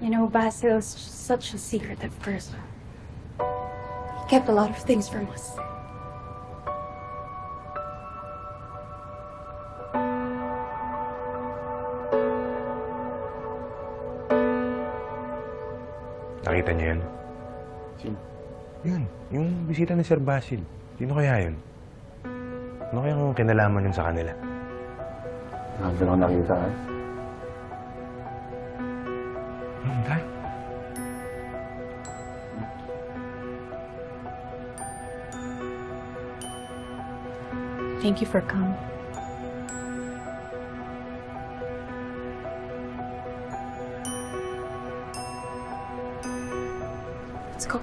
You know, Basil's such a secretive person. He kept a lot of things from us. Nakita niyo yun? Sino? Yun, yung bisita ni Sir Basil. Sino kaya yun? Ano kaya kung kinalaman yun sa kanila? Nakagano ko nakita eh. Thank you for coming. Let's go.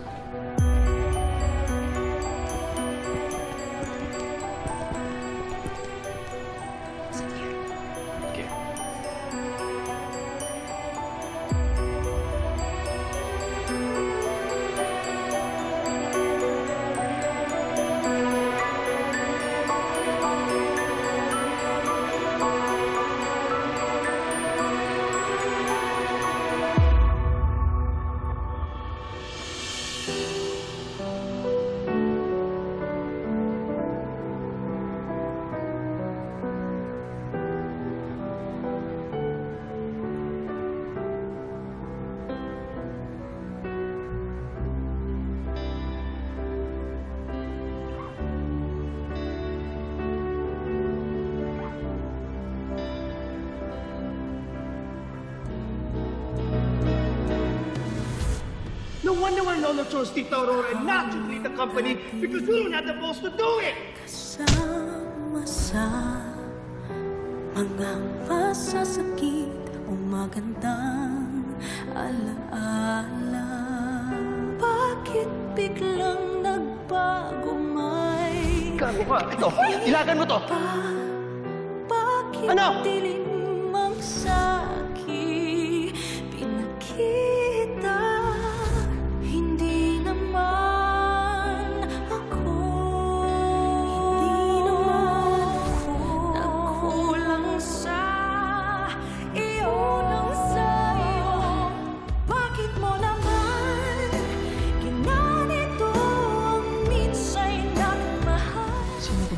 Wonder why Lolo chose Tita Aurora not to lead the company because we don't have the balls to do it. Kasama sa mga masasakit o magandang alaala Bakit biglang nagbago may Gago ka. Ito, ilagan mo to. pa? Bakit Ano? dilim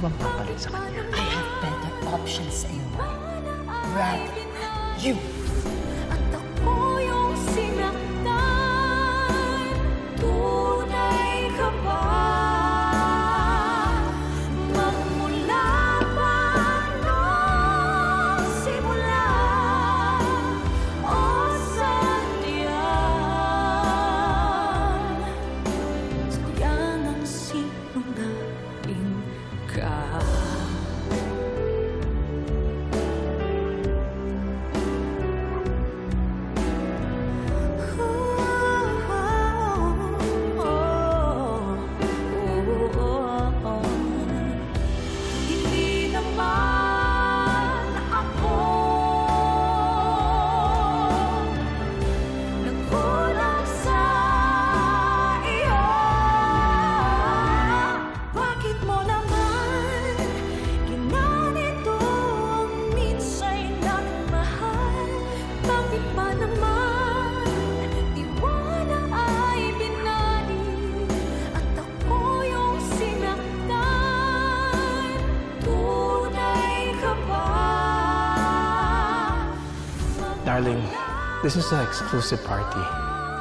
Sino ba bang papalit sa kanya? I have better options sa iyo, than you. Ka Darling, this is an exclusive party.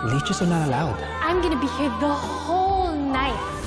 Leeches are not allowed. I'm gonna be here the whole night.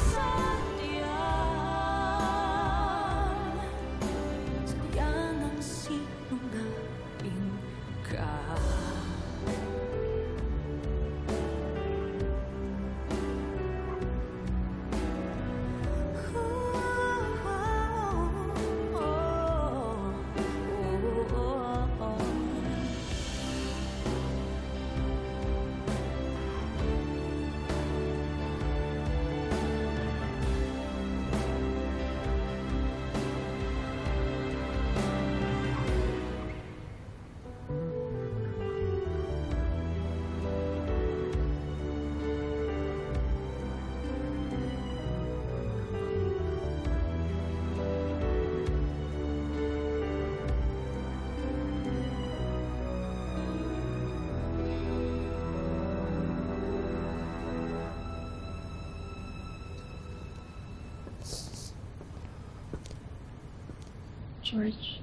George.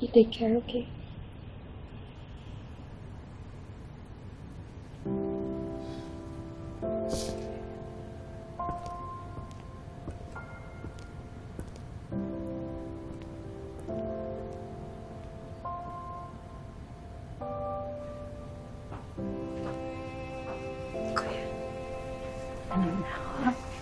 You take care, okay? Kuya. Ano na, ha?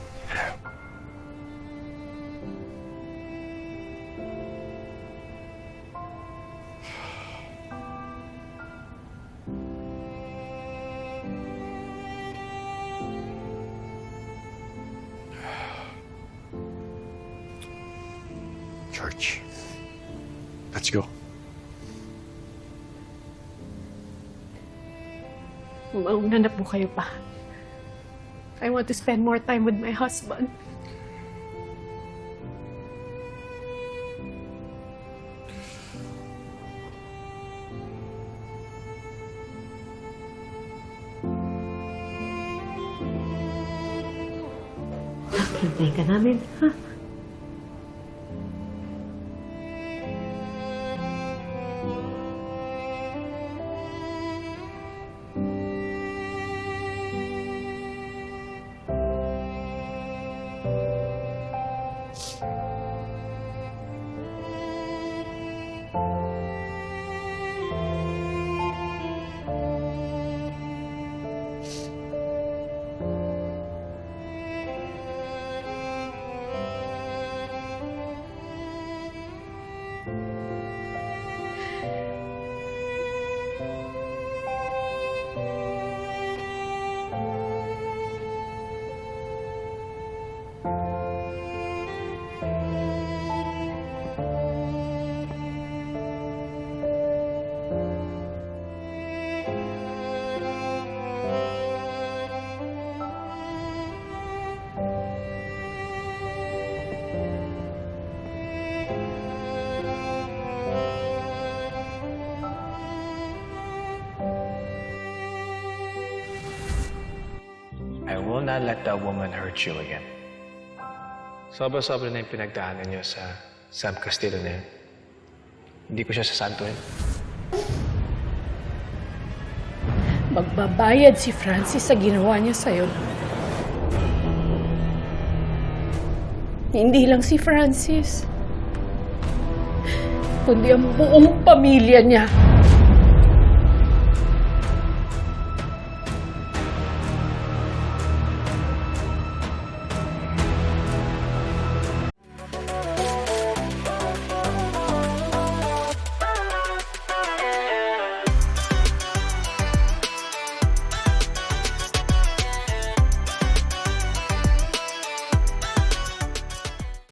George, let's go. Mauna na po kayo pa. I want to spend more time with my husband. Hintay ka namin, ha? Will not let that woman hurt you again. Sobra-sobra na yung pinagdaanan niyo sa Sam Castillo na yun. Hindi ko siya sasantuin. Magbabayad si Francis sa ginawa niya sa'yo. Hindi lang si Francis, kundi ang buong pamilya niya.